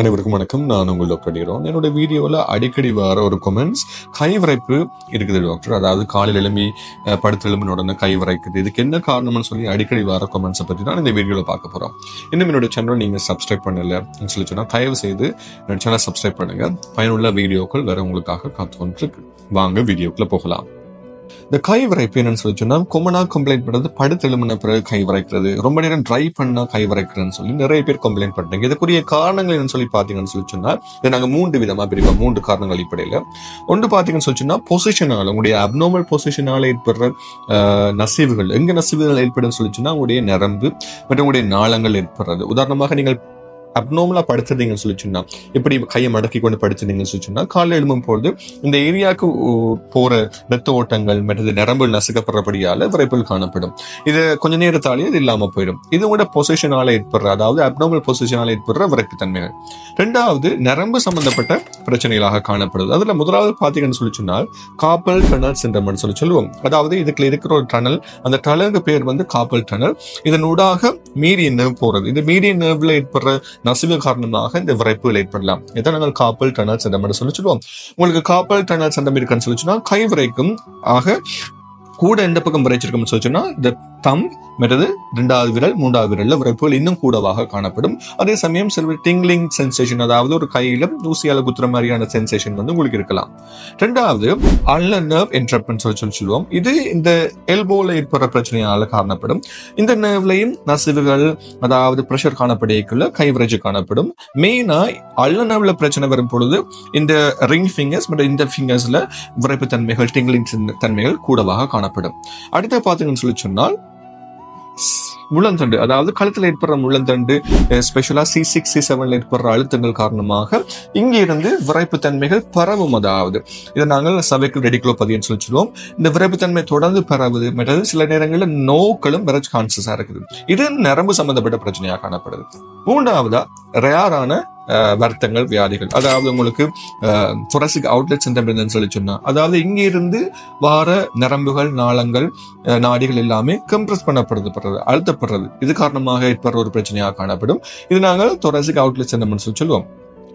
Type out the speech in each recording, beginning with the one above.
அனைவருக்கும் வணக்கம். நான் உங்கள் டாக்டர் அடிக்கிறோம் என்னோட வீடியோவில் அடிக்கடி வர ஒரு கமெண்ட்ஸ் கைவரைப்பு இருக்குது டாக்டர் அதாவது காலையில் எழும்பி படுத்து எழும்பின உடனே கை வரைக்குது. இதுக்கு என்ன காரணம்னு சொல்லி அடிக்கடி வர கமெண்ட்ஸை பற்றி தான் இந்த வீடியோவில் பார்க்க போகிறோம் இன்னும் என்னோட சேனல் நீங்கள் சப்ஸ்கிரைப் பண்ணலைன்னு சொல்லி சொன்னால் தயவு செய்து என்னோட சேனல் சப்ஸ்கிரைப் பண்ணுங்கள் பயனுள்ள வீடியோக்கள் வேறு உங்களுக்காக காத்து கொண்டு வாங்க வீடியோக்குள்ளே போகலாம். இந்த கை வரைப்பு என்னன்னு சொல்லி சொன்னா கொமனா கம்ப்ளைண்ட் பண்றது படுத்து பிறகு கை வரைக்கிறது. ரொம்ப நேரம் ட்ரை பண்ணா கை வரைக்கிறதுன்னு சொல்லி நிறைய பேர் கம்ப்ளைண்ட் பண்றாங்க. இதுக்குரிய காரணங்கள் என்னன்னு சொல்லி பாத்தீங்கன்னு சொல்லி சொன்னா இதை நாங்க மூன்று விதமா பிரிப்போம். மூன்று காரணங்கள் அடிப்படையில. ஒன்று பாத்தீங்கன்னு சொல்லி சொன்னா பொசிஷனால உங்களுடைய அப்னோமல் பொசிஷனால ஏற்படுற நசிவுகள். எங்க நசிவுகள் ஏற்படும் சொல்லி சொன்னா உங்களுடைய நரம்பு மற்றும் உங்களுடைய நாளங்கள் ஏற்படுறது. உதாரணமாக நீங்கள் அப்னோமலாக படுத்துறீங்கன்னு சொல்லி சொன்னா இப்படி கையை மடக்கி கொண்டு படுத்துறீங்கன்னு சொல்லி சொன்னா காலைல எழும்பும் பொழுது இந்த ஏரியாவுக்கு போகிற ரத்த ஓட்டங்கள் மற்றது நரம்பு நசுக்கப்படுறபடியால் விரைப்பில் காணப்படும். இது கொஞ்ச நேரத்தாலேயே இது இல்லாமல் போயிடும். இது உங்களோட பொசிஷனால் ஏற்படுற அதாவது அப்னோமல் பொசிஷனால் ஏற்படுற விரைப்பு தன்மைகள் ரெண்டாவது நரம்பு சம்பந்தப்பட்ட பிரச்சனைகளாக காணப்படுது. அதில் முதலாவது பார்த்தீங்கன்னு சொல்லி சொன்னால் காப்பல் டனல் சிண்ட்ரம்னு சொல்லி சொல்லுவோம். அதாவது இதுக்குள்ள இருக்கிற ஒரு டனல் அந்த டனலுக்கு பேர் வந்து காப்பல் டனல் இதன் ஊடாக மீடியன் நர்வ் போறது. இந்த மீடியன் நர்வ்ல ஏற்படுற நசிவு காரணமாக இந்த விரைப்புகள் ஏற்படலாம். இதை நாங்கள் காப்பல் டனல் சிண்டம் சொல்லி சொல்லுவோம். உங்களுக்கு காப்பல் டனல் சந்தம் இருக்குன்னு சொல்லி சொன்னா கை விரைக்கும் ஆக கூட எந்த பக்கம் விரைச்சிருக்கோம்னு சொல்லி சொன்னா இந்த தம் மற்றது ரெண்டாவது விரல் மூன்றாவது விரல்ல விரைப்புகள் இன்னும் கூடவாக காணப்படும். அதே சமயம் சில டிங்லிங் சென்சேஷன் அதாவது ஒரு கையில ஊசியால குத்துற மாதிரியான சென்சேஷன் வந்து உங்களுக்கு இருக்கலாம். ரெண்டாவது அல்ல நர்வ் என்ட்ரப்மெண்ட் சொல்லி சொல்லி சொல்லுவோம். இது இந்த எல்போல ஏற்படுற பிரச்சனையால காரணப்படும் இந்த நர்வ்லையும் நசிவுகள் அதாவது பிரஷர் காணப்படையக்குள்ள கைவிரைச்சு காணப்படும். மெயினா அல்ல நர்வ்ல பிரச்சனை வரும் பொழுது இந்த ரிங் ஃபிங்கர்ஸ் மற்றும் இந்த ஃபிங்கர்ஸ்ல விரைப்பு தன்மைகள் டிங்லிங் தன்மைகள் கூடவாக காணப்படும். அடுத்த பார்த்தீங்கன்னு சொல்லி சொன்னால் முள்ளந்தண்டு அதாவது கழுத்தில் ஏற்படுற முள்ளந்தண்டு ஸ்பெஷலா சி சிக்ஸ் சி செவன்ல ஏற்படுற அழுத்தங்கள் காரணமாக இங்கே இருந்து பரவும் அதாவது. இதை நாங்கள் சபைக்கு ரெடிகுலோபதின்னு சொல்லி சொல்லுவோம் இந்த விரைப்புத்தன்மை தொடர்ந்து பரவுது மற்றது சில நேரங்களில் நோக்களும் விரச் கான்சஸா இருக்குது. இது நரம்பு சம்பந்தப்பட்ட பிரச்சனையாக காணப்படுது. மூன்றாவதா ரேரான வருத்தங்கள் வியாதிகள் அதாவது உங்களுக்கு தொரசிக் அவுட்லெட் சென்டம் சொல்லி சொன்னா அதாவது இங்கிருந்து வார நரம்புகள் நாளங்கள் நாடிகள் எல்லாமே கம்ப்ரஸ் பண்ணப்படுது அழுத்தப்படுறது இது காரணமாக ஏற்படுற ஒரு பிரச்சனையாக காணப்படும் இது நாங்கள் தொரசிக் அவுட்லெட் சென்டம் சொல்லி சொல்லுவோம்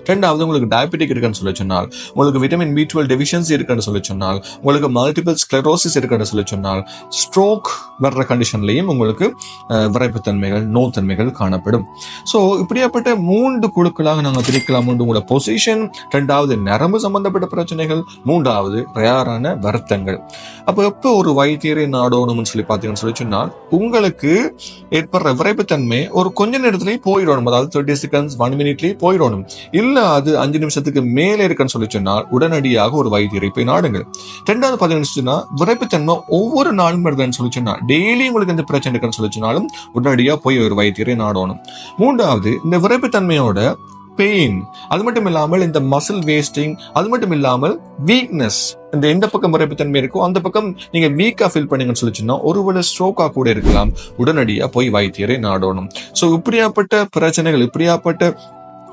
ரெண்டாவது உங்களுக்கு டயபெட்டிக் இருக்குன்னு சொல்லி சொன்னால் உங்களுக்கு விட்டமின் பி டுவெல் டெபிஷியன்சி இருக்குன்னு சொல்லி சொன்னால் உங்களுக்கு மல்டிபிள் ஸ்க்ளரோசிஸ் இருக்குன்னு சொல்லி சொன்னால் ஸ்ட்ரோக் வர்ற கண்டிஷன்லையும் உங்களுக்கு அஹ், விரைப்புத்தன்மைகள் நோத்தன்மைகள் காணப்படும் ஸோ இப்படியாப்பட்ட மூன்று குழுக்களாக நாங்கள் பிரிக்கலாம். ஒன்று உங்களோட பொசிஷன் ரெண்டாவது நரம்பு சம்பந்தப்பட்ட பிரச்சனைகள் மூன்றாவது தயாரான வருத்தங்கள். அப்போ எப்போ ஒரு வைத்தியரை நாடோணும்னு சொல்லி பார்த்தீங்கன்னு சொல்லி சொன்னால் உங்களுக்கு ஏற்படுற விரைப்புத்தன்மை ஒரு கொஞ்ச நேரத்திலேயே போயிடணும். அதாவது தேர்ட்டி செகண்ட்ஸ் ஒன் மினிட்லேயே போயிடணும். இல்ல அது அஞ்சு நிமிஷத்துக்கு மேலே இருக்குன்னு சொல்லி சொன்னால் உடனடியாக ஒரு வைத்தியரை போய் நாடுங்கள். ரெண்டாவது பார்த்தீங்கன்னு சொன்னா விரைப்புத்தன்மை ஒவ்வொரு நாளும் வருதுன்னு சொல்லி சொன்னா டெய்லி உங்களுக்கு எந்த பிரச்சனை இருக்குன்னு சொல்லி சொன்னாலும் உடனடியாக போய் ஒரு வைத்தியரை நாடணும். மூன்றாவது இந்த விரைப்புத்தன்மையோட பெயின் அது மட்டும் இல்லாமல் இந்த மசில் வேஸ்டிங் அது மட்டும் இல்லாமல் வீக்னஸ் இந்த எந்த பக்கம் விரைப்புத்தன்மை இருக்கோ அந்த பக்கம் நீங்க வீக்கா ஃபீல் பண்ணீங்கன்னு சொல்லிச்சுன்னா ஒருவேளை ஸ்ட்ரோக்கா கூட இருக்கலாம். உடனடியா போய் வைத்தியரை நாடணும். சோ இப்படியாப்பட்ட பிரச்சனைகள் இப்படியாப்பட்ட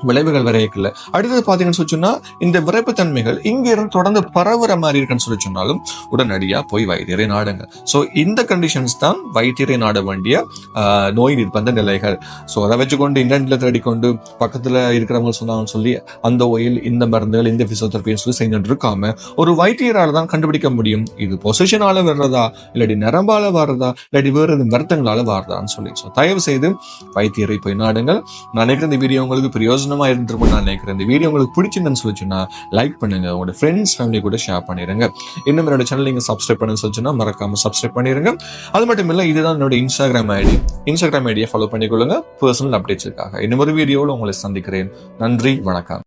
விளைவுகள் வரையக்கில்ல அடுத்தது பார்த்தீங்கன்னு சொல்லி சொன்னால் இந்த விரைப்புத்தன்மைகள் இங்கே இருந்து தொடர்ந்து பரவுற மாதிரி இருக்குன்னு சொல்லி சொன்னாலும் உடனடியாக போய் வைத்தியரை நாடுங்க. ஸோ இந்த கண்டிஷன்ஸ் தான் வைத்தியரை நாட வேண்டிய நோய் நிர்பந்த நிலைகள். ஸோ அதை வச்சுக்கொண்டு இன்டர்நெட்டில் தேடிக்கொண்டு பக்கத்தில் இருக்கிறவங்க சொன்னாங்கன்னு சொல்லி அந்த ஒயில் இந்த மருந்துகள் இந்த பிசியோதெரபின்னு சொல்லி செஞ்சுட்டு இருக்காம ஒரு வைத்தியரால் தான் கண்டுபிடிக்க முடியும். இது பொசிஷனால வர்றதா? இல்லாட்டி நரம்பால வர்றதா? இல்லாட்டி வேறு எதுவும் வருத்தங்களால வர்றதான்னு சொல்லி. ஸோ தயவு செய்து வைத்தியரை போய் நாடுங்கள். நான் இந்த வீடியோ உங்களுக்கு பிரயோஜனம் இருந்திருக்கும் நான் நினைக்கிறேன். இந்த வீடியோ உங்களுக்கு பிடிச்சிருந்தேன்னு சொல்லி லைக் பண்ணுங்க. உங்களோட ஃப்ரெண்ட்ஸ் ஃபேமிலி கூட ஷேர் பண்ணிருங்க. இன்னும் என்னோட சேனல் நீங்கள் சப்ஸ்கிரைப் பண்ணுன்னு சொல்லி மறக்காமல் மறக்காம சப்ஸ்கிரைப் பண்ணிடுங்க அது மட்டும் இல்லை இதுதான் என்னோட இன்ஸ்டாகிராம் ஐடி இன்ஸ்டாகிராம் ஐடியை ஃபாலோ பண்ணிக்கொள்ளுங்க. பர்சனல் அப்டேட்ஸுக்காக இன்னும் ஒரு வீடியோவில் உங்களை சந்திக்கிறேன். நன்றி வணக்கம்.